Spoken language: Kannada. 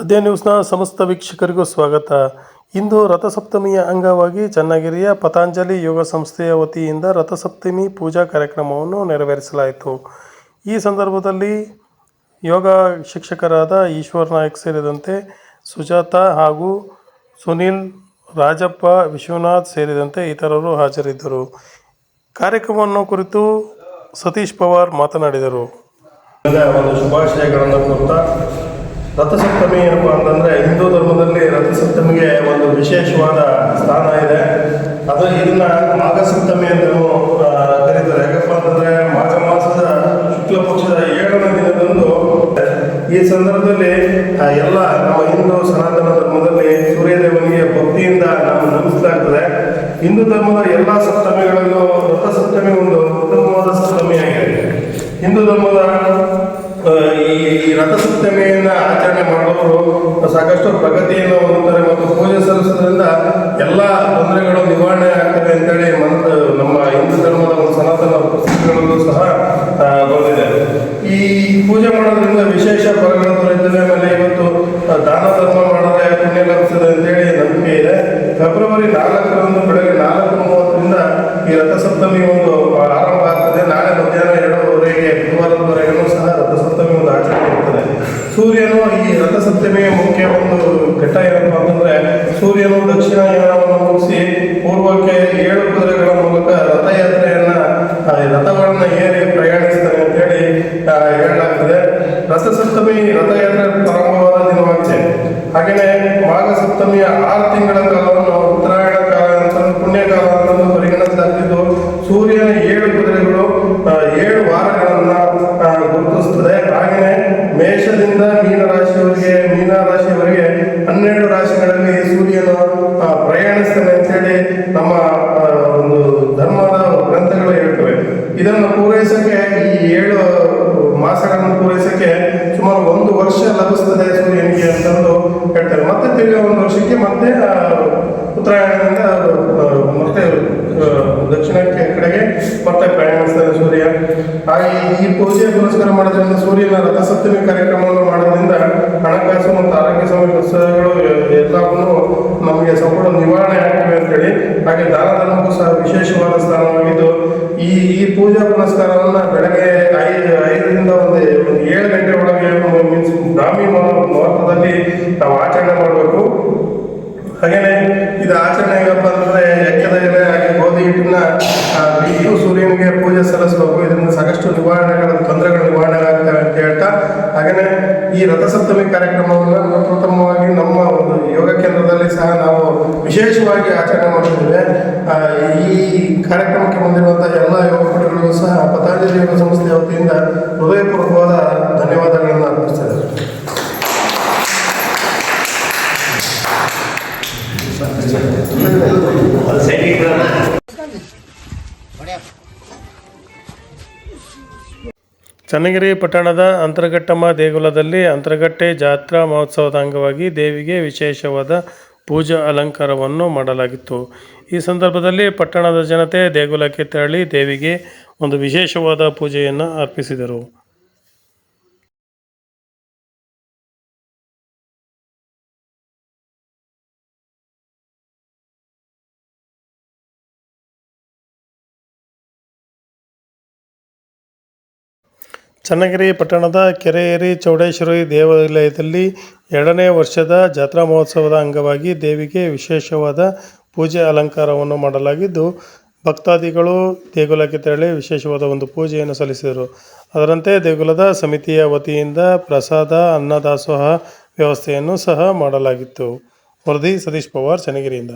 ಆದ್ಯ ನ್ಯೂಸ್ನ ಸಮಸ್ತ ವೀಕ್ಷಕರಿಗೂ ಸ್ವಾಗತ. ಇಂದು ರಥಸಪ್ತಮಿಯ ಅಂಗವಾಗಿ ಚನ್ನಗಿರಿಯ ಪತಂಜಲಿ ಯೋಗ ಸಂಸ್ಥೆಯ ವತಿಯಿಂದ ರಥಸಪ್ತಮಿ ಪೂಜಾ ಕಾರ್ಯಕ್ರಮವನ್ನು ನೆರವೇರಿಸಲಾಯಿತು. ಈ ಸಂದರ್ಭದಲ್ಲಿ ಯೋಗ ಶಿಕ್ಷಕರಾದ ಈಶ್ವರ್ ನಾಯಕ್ ಸೇರಿದಂತೆ ಸುಜಾತ ಹಾಗೂ ಸುನಿಲ್ ರಾಜಪ್ಪ ವಿಶ್ವನಾಥ್ ಸೇರಿದಂತೆ ಇತರರು ಹಾಜರಿದ್ದರು. ಕಾರ್ಯಕ್ರಮವನ್ನು ಕುರಿತು ಸತೀಶ್ ಪವಾರ್ ಮಾತನಾಡಿದರು. ಶುಭಾಶಯಗಳನ್ನು ರಥಸಪ್ತಮಿ ಏನಪ್ಪ ಅಂತಂದರೆ ಹಿಂದೂ ಧರ್ಮದಲ್ಲಿ ರಥಸಪ್ತಮಿಗೆ ಒಂದು ವಿಶೇಷವಾದ ಸ್ಥಾನ ಇದೆ. ಅದು ಇದನ್ನ ಮಾಘ ಸಪ್ತಮಿ ಅಂತ ಕರೀತಾರೆ. ಯಾಕಪ್ಪ ಅಂತಂದರೆ ಮಾಘ ಮಾಸದ ಶುಕ್ಲ ಪಕ್ಷದ ಏಳನೇ ದಿನದಂದು ಈ ಸಂದರ್ಭದಲ್ಲಿ ಎಲ್ಲ ನಮ್ಮ ಹಿಂದೂ ಸನಾತನ ಧರ್ಮದಲ್ಲಿ ಸೂರ್ಯದೇವನಿಗೆ ಭಕ್ತಿಯಿಂದ ನಾವು ನಮಿಸಲಾಗ್ತದೆ ಹಿಂದೂ ಧರ್ಮದ ಎಲ್ಲ ಸಪ್ತಮಿಗಳಲ್ಲೂ ಸಾಕಷ್ಟು ಪ್ರಗತಿಯನ್ನು ಹೊಂದುತ್ತಾರೆ ಮತ್ತು ಪೂಜೆ ಸಲ್ಲಿಸೋದ್ರಿಂದ ಎಲ್ಲ ತೊಂದರೆಗಳು ನಿವಾರಣೆ ಆಗ್ತವೆ ಅಂತೇಳಿ ಮಂತ್ ನಮ್ಮ ಹಿಂದೂ ಧರ್ಮದ ಒಂದು ಸನಾತನ ಪುಸ್ತಕಗಳಲ್ಲೂ ಸಹ ಬಂದಿದೆ. ಈ ಪೂಜೆ ಮಾಡೋದ್ರಿಂದ ವಿಶೇಷ ಫಲಗಳು ದೊರೆಯುತ್ತದೆ ಆಮೇಲೆ ಇವತ್ತು ದಾನ ಧರ್ಮ ಮಾಡಿದ್ರೆ ಪುಣ್ಯ ಲಭಿಸ್ತದೆ ಅಂತೇಳಿ ನಂಬಿಕೆ ಇದೆ. ಫೆಬ್ರವರಿ ನಾಲ್ಕರಂದು ಬೆಳಗ್ಗೆ ನಾಲ್ಕು ಮೂವತ್ತರಿಂದ ಈ ರಥಸಪ್ತಮಿ ಒಂದು ಆರಂಭ ಆಗ್ತದೆ ನಾಳೆ ಮಧ್ಯಾಹ್ನ ಎರಡೂವರೆಗೆ ಬುಧವಾರದವರೆಗೂ ಸಹ ರಥಸಪ್ತಮಿ ಒಂದು ಆಚರಣೆ ಇರ್ತದೆ ಸೂರ್ಯನು ಈ ರಥಸಪ್ತಮಿಯ ಮುಖ್ಯ ಒಂದು ಘಟ್ಟ ಏನಪ್ಪ ಅಂತಂದ್ರೆ ಸೂರ್ಯನು ದಕ್ಷಿಣಾಯನವನ್ನು ಮುಗಿಸಿ ಪೂರ್ವಕ್ಕೆ ಏಳು ಕುದುರೆಗಳ ಮೂಲಕ ರಥಯಾತ್ರೆಯನ್ನ ರಥಗಳನ್ನ ಏರಿ ಪ್ರಯಾಣಿಸ್ತಾನೆ ಅಂತೇಳಿ ಹೇಳಿ ಹೇಳಲಾಗ್ತದೆ. ರಥಸಪ್ತಮಿ ರಥಯಾತ್ರೆ ಪ್ರಾರಂಭವಾದ ದಿನವಾಗಿದೆ. ಹಾಗೆಯೇ ಮಾಘ ಸಪ್ತಮಿಯ ಆರು ತಿಂಗಳ ಕಾಲವನ್ನು ಉತ್ತರಾಯಣ ಕಾಲ ಅಂತ ಪುಣ್ಯಕಾಲ ಅಂತ ಪರಿಗಣಿಸಲಾಗ್ತಿದ್ದು ಸೂರ್ಯನ ಏಳು ಕುದುರೆಗಳು ಆ, ಏಳು ವಾರಗಳನ್ನ ಆ, ಗುರುತಿಸುತ್ತದೆ ಹಾಗೆಯೇ ಮೇಷದಿಂದ ಮೀನ ರಾಶಿಯವರೆಗೆ ಮೀನ ರಾಶಿಯವರೆಗೆ ಹನ್ನೆರಡು ರಾಶಿಗಳಲ್ಲಿ ಸೂರ್ಯನು ಆ, ಪ್ರಯಾಣಿಸ್ತಾನೆ ಅಂತೇಳಿ ನಮ್ಮ ಆ, ಒಂದು ಧರ್ಮದ ಗ್ರಂಥಗಳು ಹೇಳ್ತವೆ ಇದನ್ನು ಪೂರೈಸಕ್ಕೆ ಈ ಏಳು ಮಾಸಗಳನ್ನು ಪೂರೈಸಕ್ಕೆ ಸುಮಾರು ಒಂದು ವರ್ಷ ಲಭಿಸ್ತದೆ ಸೂರ್ಯನಿಗೆ ಅಂತಂದು ಹೇಳ್ತಾರೆ. ಮತ್ತೆ ತಿರ್ಗಿ ಒಂದು ವರ್ಷಕ್ಕೆ ಮತ್ತೆ ಉತ್ತರಾಯಣದಿಂದ ಮತ್ತೆ ದಕ್ಷಿಣಕ್ಕೆ ಕಡೆಗೆ ಮತ್ತೆ ಪ್ರಯಾಣಿಸ್ತಾರೆ ಸೂರ್ಯ. ಹಾಗೆ ಈ ಪೂಜೆ ಪುರಸ್ಕಾರ ಮಾಡೋದ್ರಿಂದ ಸೂರ್ಯನ ರಥಸಪ್ತಮಿ ಕಾರ್ಯಕ್ರಮವನ್ನು ಮಾಡೋದ್ರಿಂದ ಹಣಕಾಸು ಮತ್ತು ಆರೋಗ್ಯ ಸಮಸ್ಯೆಗಳು ಎಲ್ಲವನ್ನು ನಮಗೆ ಸಂಪೂರ್ಣ ನಿವಾರಣೆ ಆಗ್ತವೆ ಅಂತೇಳಿ ಹಾಗೆ ದಾನ ಧರ್ಮಕ್ಕೂ ಸಹ ವಿಶೇಷವಾದ ಸ್ಥಾನವಾಗಿದ್ದು ಈ ಈ ಪೂಜಾ ಪುರಸ್ಕಾರವನ್ನು ಬೆಳಗ್ಗೆ ಐದು ಐದರಿಂದ ಒಂದು ಒಂದು ಏಳು ಗಂಟೆ ಒಳಗೆ ಮೀನ್ಸ್ ಬ್ರಾಹ್ಮಿ ಮುಹೂರ್ತ- ಮುಹೂರ್ತದಲ್ಲಿ ನಾವು ಆಚರಣೆ ಮಾಡಬೇಕು ಹಾಗೇನೆ ಇದು ಆಚರಣೆ ಏನಪ್ಪ ಅಂತಂದ್ರೆ ಎಕ್ಕದ ಎಲೆ ಹಾಗೆ ಗೋಧಿ ಹಿಟ್ಟನ್ನ ಆ, ಬಿಟ್ಟು ಸೂರ್ಯನಿಗೆ ಪೂಜೆ ಸಲ್ಲಿಸಬೇಕು ಇದರಿಂದ ಸಾಕಷ್ಟು ನಿವಾರಣೆಗಳ ತೊಂದರೆಗಳು ನಿವಾರಣೆ ಆಗ್ತವೆ ಅಂತ ಹೇಳ್ತಾ ಹಾಗೇನೆ ಈ ರಥಸಪ್ತಮಿ ಕಾರ್ಯಕ್ರಮವನ್ನು ಪ್ರಥಮವಾಗಿ ನಮ್ಮ ಒಂದು ಯೋಗ ಕೇಂದ್ರದಲ್ಲಿ ಸಹ ನಾವು ವಿಶೇಷವಾಗಿ ಆಚರಣೆ ಮಾಡ್ತಿದ್ದೇವೆ. ಈ ಕಾರ್ಯಕ್ರಮಕ್ಕೆ ಬಂದಿರುವಂತಹ ಎಲ್ಲ ಯೋಗಪಟುಗಳಿಗೂ ಸಹ ಪತಂಜಲಿ ಯೋಗ ಸಂಸ್ಥೆಯ ವತಿಯಿಂದ ಹೃದಯಪೂರ್ವಕವಾದ ಧನ್ಯವಾದಗಳನ್ನು ಅರ್ಪಿಸ್ತೇವೆ ಚನ್ನಗಿರಿ ಪಟ್ಟಣದ ಅಂತರಘಟ್ಟಮ್ಮ ದೇಗುಲದಲ್ಲಿ ಅಂತರಘಟ್ಟೆ ಜಾತ್ರಾ ಮಹೋತ್ಸವದ ಅಂಗವಾಗಿ ದೇವಿಗೆ ವಿಶೇಷವಾದ ಪೂಜಾ ಅಲಂಕಾರವನ್ನು ಮಾಡಲಾಗಿತ್ತು. ಈ ಸಂದರ್ಭದಲ್ಲಿ ಪಟ್ಟಣದ ಜನತೆ ದೇಗುಲಕ್ಕೆ ತೆರಳಿ ದೇವಿಗೆ ಒಂದು ವಿಶೇಷವಾದ ಪೂಜೆಯನ್ನು ಅರ್ಪಿಸಿದರು. ಚನ್ನಗಿರಿ ಪಟ್ಟಣದ ಕೆರೆಯೇರಿ ಚೌಡೇಶ್ವರಿ ದೇವಾಲಯದಲ್ಲಿ ಎರಡನೇ ವರ್ಷದ ಜಾತ್ರಾ ಮಹೋತ್ಸವದ ಅಂಗವಾಗಿ ದೇವಿಗೆ ವಿಶೇಷವಾದ ಪೂಜೆ ಅಲಂಕಾರವನ್ನು ಮಾಡಲಾಗಿದ್ದು, ಭಕ್ತಾದಿಗಳು ದೇಗುಲಕ್ಕೆ ತೆರಳಿ ವಿಶೇಷವಾದ ಒಂದು ಪೂಜೆಯನ್ನು ಸಲ್ಲಿಸಿದರು. ಅದರಂತೆ ದೇಗುಲದ ಸಮಿತಿಯ ವತಿಯಿಂದ ಪ್ರಸಾದ ಅನ್ನದಾಸೋಹ ವ್ಯವಸ್ಥೆಯನ್ನು ಸಹ ಮಾಡಲಾಗಿತ್ತು. ವರದಿ ಸತೀಶ್ ಪವಾರ್, ಚನ್ನಗಿರಿಯಿಂದ.